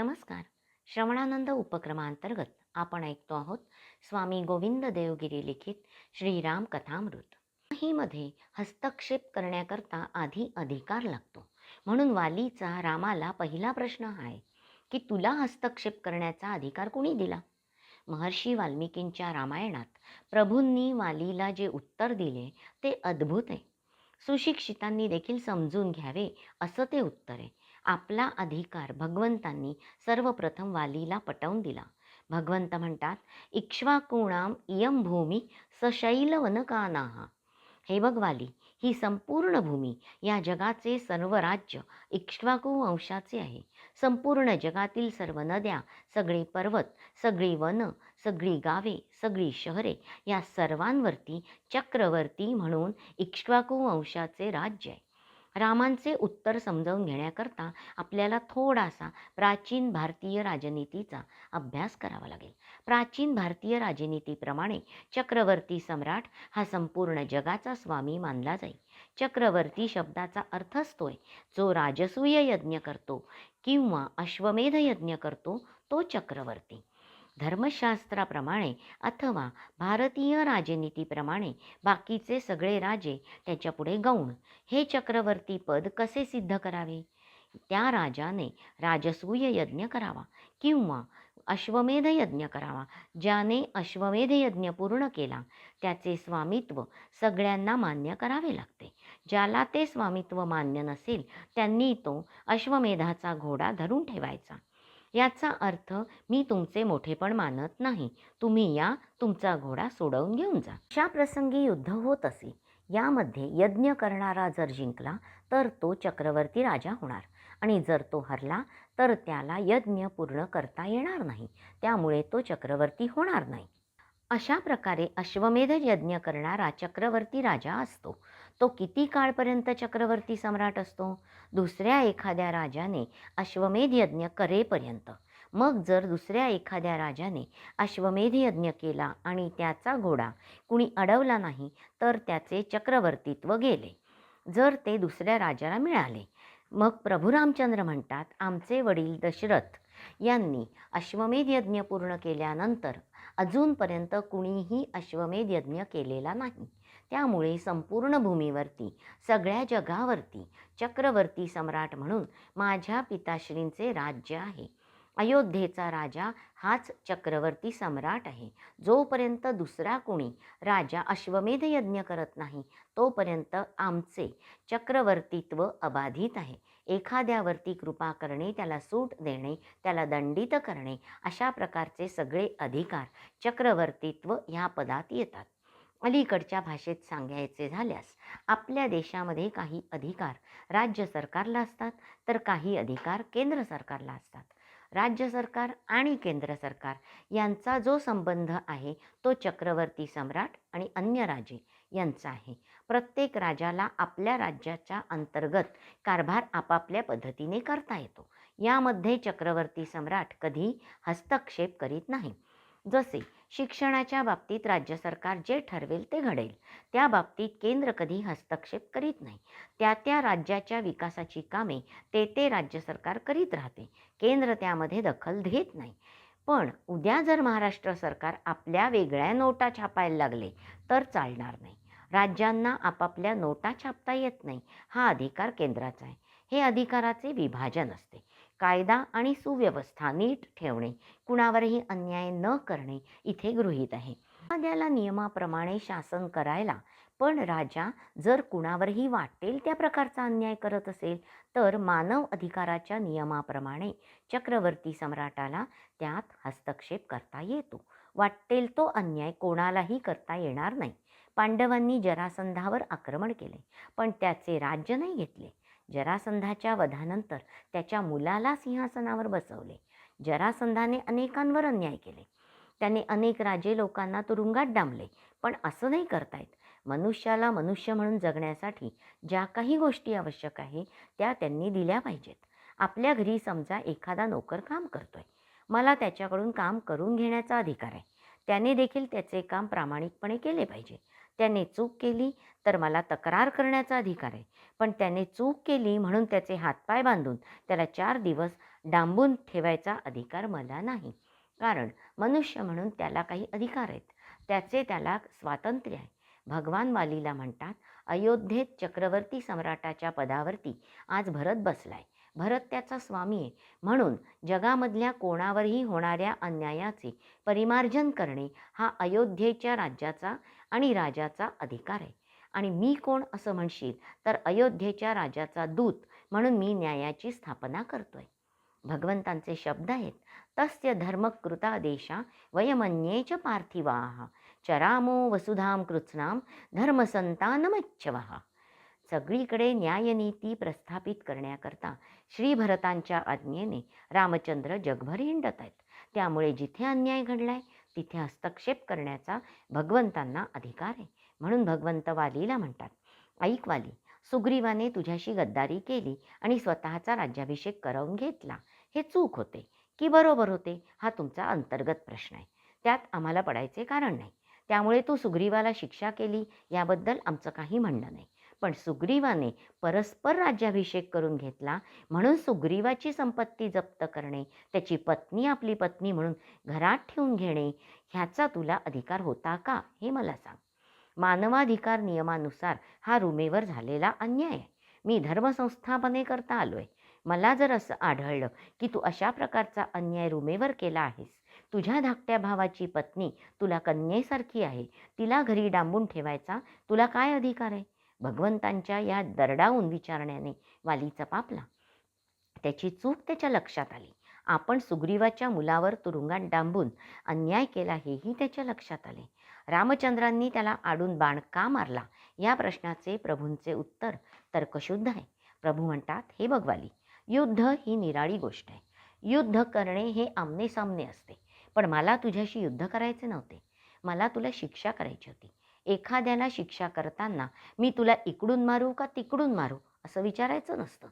नमस्कार. श्रवणानंद उपक्रमांतर्गत आपण ऐकतो आहोत स्वामी गोविंद देवगिरी लिखित श्रीराम कथामृत. हीमध्ये हस्तक्षेप करण्याकरता आधी अधिकार लागतो. म्हणून वालीचा रामाला पहिला प्रश्न आहे की तुला हस्तक्षेप करण्याचा अधिकार कुणी दिला? महर्षी वाल्मिकींच्या रामायणात प्रभूंनी वालीला जे उत्तर दिले ते अद्भुत आहे. सुशिक्षितांनी देखील समजून घ्यावे असं ते उत्तर आहे. आपला अधिकार भगवंतांनी सर्वप्रथम वालीला पटवून दिला. भगवंत म्हणतात इक्ष्वाकुणाम इयम भूमी सशैलवनकानाहा हे बघवाली ही संपूर्ण भूमी या जगाचे सर्व राज्य इक्ष्वाकू वंशाचे आहे. संपूर्ण जगातील सर्व नद्या सगळे पर्वत सगळी वन सगळी गावे सगळी शहरे या सर्वांवरती चक्रवर्ती म्हणून इक्ष्वाकू वंशाचे राज्य आहे. रामांचे उत्तर समजावून घेण्याकरता आपल्याला थोडासा प्राचीन भारतीय राजनीतीचा अभ्यास करावा लागेल. प्राचीन भारतीय राजनीतीप्रमाणे चक्रवर्ती सम्राट हा संपूर्ण जगाचा स्वामी मानला जाईल चक्रवर्ती शब्दाचा अर्थ असतोय जो राजसूय यज्ञ करतो किंवा अश्वमेध यज्ञ करतो तो चक्रवर्ती. धर्मशास्त्राप्रमाणे अथवा भारतीय राजनीतीप्रमाणे बाकीचे सगळे राजे त्याच्यापुढे गौण. हे चक्रवर्ती पद कसे सिद्ध करावे? त्या राजाने राजसूय यज्ञ करावा किंवा अश्वमेध यज्ञ करावा. ज्याने अश्वमेध यज्ञ पूर्ण केला त्याचे स्वामित्व सगळ्यांना मान्य करावे लागते. ज्याला ते स्वामित्व मान्य नसेल त्यांनी तो अश्वमेधाचा घोडा धरून ठेवायचा. याचा अर्थ मी तुमचे मोठेपण मानत नाही. तुम्ही या तुमचा घोडा सोडवून घेऊन जा. अशा प्रसंगी युद्ध होत असे. यामध्ये यज्ञ करणारा जर जिंकला तर तो चक्रवर्ती राजा होणार. आणि जर तो हरला तर त्याला यज्ञ पूर्ण करता येणार नाही. त्यामुळे तो चक्रवर्ती होणार नाही. अशा प्रकारे अश्वमेध यज्ञ करणारा चक्रवर्ती राजा असतो. तो किती काळपर्यंत चक्रवर्ती सम्राट असतो? दुसऱ्या एखाद्या राजाने अश्वमेध यज्ञ करेपर्यंत. मग जर दुसऱ्या एखाद्या राजाने अश्वमेध यज्ञ केला आणि त्याचा घोडा कुणी अडवला नाही तर त्याचे चक्रवर्तीत्व गेले. जर ते दुसऱ्या राजाला मिळाले. मग प्रभू रामचंद्र म्हणतात आमचे वडील दशरथ यांनी अश्वमेध यज्ञ पूर्ण केल्यानंतर अजूनपर्यंत कुणीही अश्वमेध यज्ञ केलेला नाही. त्यामुळे संपूर्ण भूमीवरती सगळ्या जगावरती चक्रवर्ती सम्राट म्हणून माझ्या पिताश्रींचे राज्य आहे. अयोध्येचा राजा हाच चक्रवर्ती सम्राट आहे. जोपर्यंत दुसरा कोणी राजा अश्वमेध यज्ञ करत नाही तोपर्यंत आमचे चक्रवर्तीत्व अबाधित आहे. एखाद्यावरती कृपा करणे त्याला सूट देणे त्याला दंडित करणे अशा प्रकारचे सगळे अधिकार चक्रवर्तीत्व ह्या पदात येतात. अलीकडच्या भाषेत सांगायचे झाल्यास आपल्या देशामध्ये काही अधिकार राज्य सरकारला असतात तर काही अधिकार केंद्र सरकारला असतात. राज्य सरकार आणि केंद्र सरकार यांचा जो संबंध आहे तो चक्रवर्ती सम्राट आणि अन्य राजे यांचा आहे. प्रत्येक राजाला आपल्या राज्याच्या अंतर्गत कारभार आपापल्या पद्धतीने करता येतो. यामध्ये चक्रवर्ती सम्राट कधी हस्तक्षेप करीत नाही. जसे शिक्षणाच्या बाबतीत राज्य सरकार जे ठरवेल ते घडेल. त्या बाबतीत केंद्र कधी हस्तक्षेप करीत नाही. त्या त्या राज्याच्या विकासाची कामे ते ते राज्य सरकार करीत राहते. केंद्र त्यामध्ये दखल घेत नाही. पण उद्या जर महाराष्ट्र सरकार आपल्या वेगळ्या नोटा छापायला लागले तर चालणार नाही. राज्यांना आपापल्या नोटा छापता येत नाही. हा अधिकार केंद्राचा आहे. हे अधिकाराचे विभाजन असते. कायदा आणि सुव्यवस्था नीट ठेवणे कुणावरही अन्याय न करणे इथे गृहीत आहे. एखाद्याला नियमाप्रमाणे शासन करायला पण राजा जर कुणावरही वाटेल त्या प्रकारचा अन्याय करत असेल तर मानव अधिकाराच्या नियमाप्रमाणे चक्रवर्ती सम्राटाला त्यात हस्तक्षेप करता येतो. वाटेल तो अन्याय कोणालाही करता येणार नाही. पांडवांनी जरासंधावर आक्रमण केले पण त्याचे राज्य नाही घेतले. जरासंधाच्या वधानंतर त्याच्या मुलाला सिंहासनावर बसवले. जरासंधाने अनेकांवर अन्याय केले. त्याने अनेक राजे लोकांना तुरुंगात डांबले पण असं नाही करतायत. मनुष्याला मनुष्य म्हणून जगण्यासाठी ज्या काही गोष्टी आवश्यक आहे त्या त्यांनी दिल्या पाहिजेत. आपल्या घरी समजा एखादा नोकर काम करतोय. मला त्याच्याकडून काम करून घेण्याचा अधिकार आहे. त्याने देखील त्याचे काम प्रामाणिकपणे केले पाहिजे. त्याने चूक केली तर मला तक्रार करण्याचा अधिकार आहे. पण त्याने चूक केली म्हणून त्याचे हातपाय बांधून त्याला चार दिवस डांबून ठेवायचा अधिकार मला नाही. कारण मनुष्य म्हणून त्याला काही अधिकार आहेत. त्याचे त्याला स्वातंत्र्य आहे. भगवान वालीला म्हणतात अयोध्येत चक्रवर्ती सम्राटाच्या पदावरती आज भरत बसलाय. भरत त्याचा स्वामी आहे. म्हणून जगामधल्या कोणावरही होणाऱ्या अन्यायाचे परिमार्जन करणे हा अयोध्येच्या राज्याचा आणि राजाचा अधिकार आहे. आणि मी कोण असं म्हणशील तर अयोध्येच्या राजाचा दूत म्हणून मी न्यायाची स्थापना करतोय. भगवंतांचे शब्द आहेत तस्य धर्मकृतादेशा वयमन्ये च पार्थिवाः. चरामो वसुधाम कृत्स्नाम धर्मसंतानमच्छवः सगळीकडे न्यायनीती प्रस्थापित करण्याकरता श्री भरतांच्या आज्ञेने रामचंद्र जगभर हिंडत आहेत. त्यामुळे जिथे अन्याय घडलाय तिथे हस्तक्षेप करण्याचा भगवंतांना अधिकार आहे. म्हणून भगवंत वालीला म्हणतात ऐक वाली सुग्रीवाने तुझ्याशी गद्दारी केली आणि स्वतःचा राज्याभिषेक करवून घेतला. हे चूक होते. की बरोबर होते? हा तुमचा अंतर्गत प्रश्न आहे. त्यात आम्हाला पडायचे कारण नाही. त्यामुळे तू सुग्रीवाला शिक्षा केली याबद्दल आमचं काही म्हणणं नाही. पण सुग्रीवाने परस्पर राज्याभिषेक करून घेतला. म्हणून सुग्रीवाची संपत्ती जप्त करणे त्याची पत्नी आपली पत्नी म्हणून घरात ठेवून घेणे ह्याचा तुला अधिकार होता का? हे मला सांग. मानवाधिकार नियमानुसार हा रुमेवर झालेला अन्याय आहे. मी धर्मसंस्थापने करता आलो आहे मला जर असं आढळलं की तू अशा प्रकारचा अन्याय रुमेवर केला आहेस तुझ्या धाकट्या भावाची पत्नी तुला कन्येसारखी आहे तिला घरी डांबून ठेवायचा तुला काय अधिकार आहे? भगवंतांच्या या दरडावून विचारण्याने वालीचा पापला त्याची चूक त्याच्या लक्षात आली. आपण सुग्रीवाच्या मुलावर तुरुंगात डांबून अन्याय केला हेही त्याच्या लक्षात आले. रामचंद्रांनी त्याला आडून बाण का मारला? या प्रश्नाचे प्रभूंचे उत्तर तर्कशुद्ध आहे. प्रभू म्हणतात हे भगवाली युद्ध ही निराळी गोष्ट आहे. युद्ध करणे हे आमने सामने असते. पण मला तुझ्याशी युद्ध करायचे नव्हते. मला तुला शिक्षा करायची होती. एखाद्याला शिक्षा करताना मी तुला इकडून मारू का तिकडून मारू? असं विचारायचं नसतं.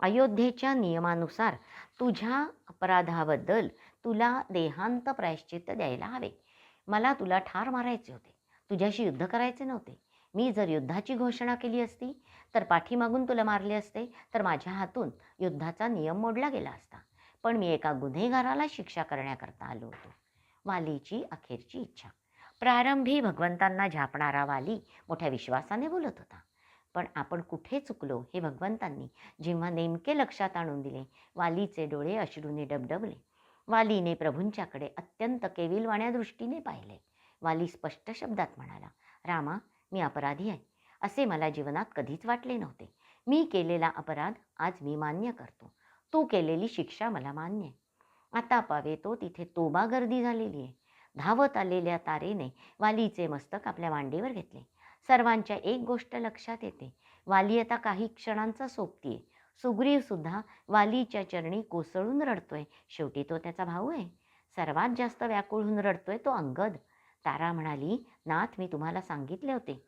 अयोध्येच्या नियमानुसार तुझ्या अपराधाबद्दल तुला देहांत प्रायश्चित्त द्यायला हवे. मला तुला ठार मारायचे होते. तुझ्याशी युद्ध करायचे नव्हते. मी जर युद्धाची घोषणा केली असती तर पाठीमागून तुला मारले असते तर माझ्या हातून युद्धाचा नियम मोडला गेला असता. पण मी एका गुन्हेगाराला शिक्षा करण्याकरता आलो होतो. वालीची अखेरची इच्छा. प्रारंभी भगवंतांना झापणारा वाली मोठ्या विश्वासाने बोलत होता. पण आपण कुठे चुकलो हे भगवंतांनी जेव्हा नेमके लक्षात आणून दिले वालीचे डोळे अश्रूने डबडबले. वालीने प्रभूंच्याकडे अत्यंत केविलवाण्या दृष्टीने पाहिले. वाली स्पष्ट शब्दात म्हणाला रामा मी अपराधी आहे. असे मला जीवनात कधीच वाटले नव्हते. मी केलेला अपराध आज मी मान्य करतो. तू केलेली शिक्षा मला मान्य आहे. आता पावे तो तिथे तोबा गर्दी झालेली आहे. धावत आलेल्या तारेने वालीचे मस्तक आपल्या मांडीवर घेतले. सर्वांच्या एक गोष्ट लक्षात येते. वाली आता काही क्षणांचा सोबतीये. सुग्रीवसुद्धा वालीच्या चरणी कोसळून रडतोय. शेवटी तो त्याचा भाऊ आहे. सर्वात जास्त व्याकुळ होऊन रडतोय तो अंगद. तारा म्हणाली नाथ मी तुम्हाला सांगितले होते.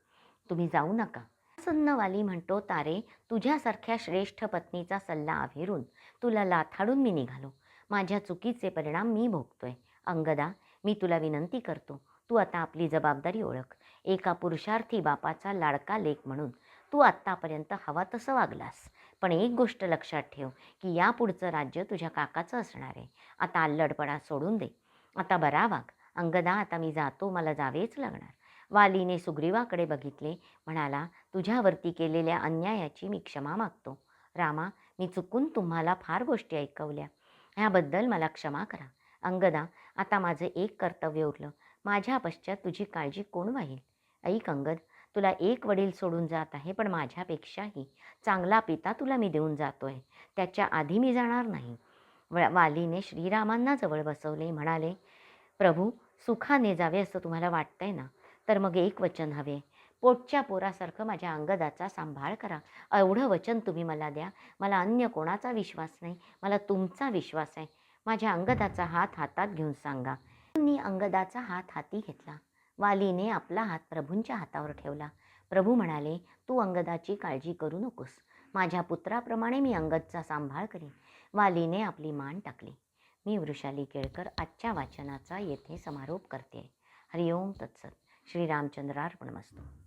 तुम्ही जाऊ नका. सन्नवाली म्हणतो तारे तुझ्यासारख्या श्रेष्ठ पत्नीचा सल्ला आभेरून तुला लाथाडून मी निघालो. माझ्या चुकीचे परिणाम मी भोगतोय. अंगदा मी तुला विनंती करतो तू आता आपली जबाबदारी ओळख. एका पुरुषार्थी बापाचा लाडका लेख म्हणून तू आत्तापर्यंत हवा तसं वागलास. पण एक गोष्ट लक्षात ठेव की यापुढचं राज्य तुझ्या काकाचं असणार आहे. आता अल्लडपणा सोडून दे. आता बरा वाग. अंगदा आता मी जातो मला जावेच लागणार. वालीने सुग्रीवाकडे बघितले. म्हणाला तुझ्यावरती केलेल्या अन्यायाची मी क्षमा मागतो. रामा मी चुकून तुम्हाला फार गोष्टी ऐकवल्या. ह्याबद्दल मला क्षमा करा. अंगदा आता माझं एक कर्तव्य उरलं. माझ्या पश्चात तुझी काळजी कोण वाहील? ऐक अंगद तुला एक वडील सोडून जात आहे पण माझ्यापेक्षाही चांगला पिता तुला मी देऊन जातो आहे त्याच्या आधी मी जाणार नाही. वालीने श्रीरामांना जवळ बसवले म्हणाले प्रभू सुखाने जावे असं तुम्हाला वाटतंय ना? तर मग एक वचन हवे. पोटच्या पोरासारखं माझ्या अंगदाचा सांभाळ करा. एवढं वचन तुम्ही मला द्या. मला अन्य कोणाचा विश्वास नाही. मला तुमचा विश्वास आहे. माझ्या अंगदाचा हात हातात घेऊन सांगा. मी अंगदाचा हात हाती घेतला. वालीने आपला हात प्रभूंच्या हातावर ठेवला. प्रभू म्हणाले तू अंगदाची काळजी करू नकोस. माझ्या पुत्राप्रमाणे मी अंगदचा सांभाळ करीन. वालीने आपली मान टाकली. मी वृषाली केळकर आजच्या वाचनाचा येथे समारोप करते हरिओम तत्सत. श्रीरामचंद्रार्पणमस्तू.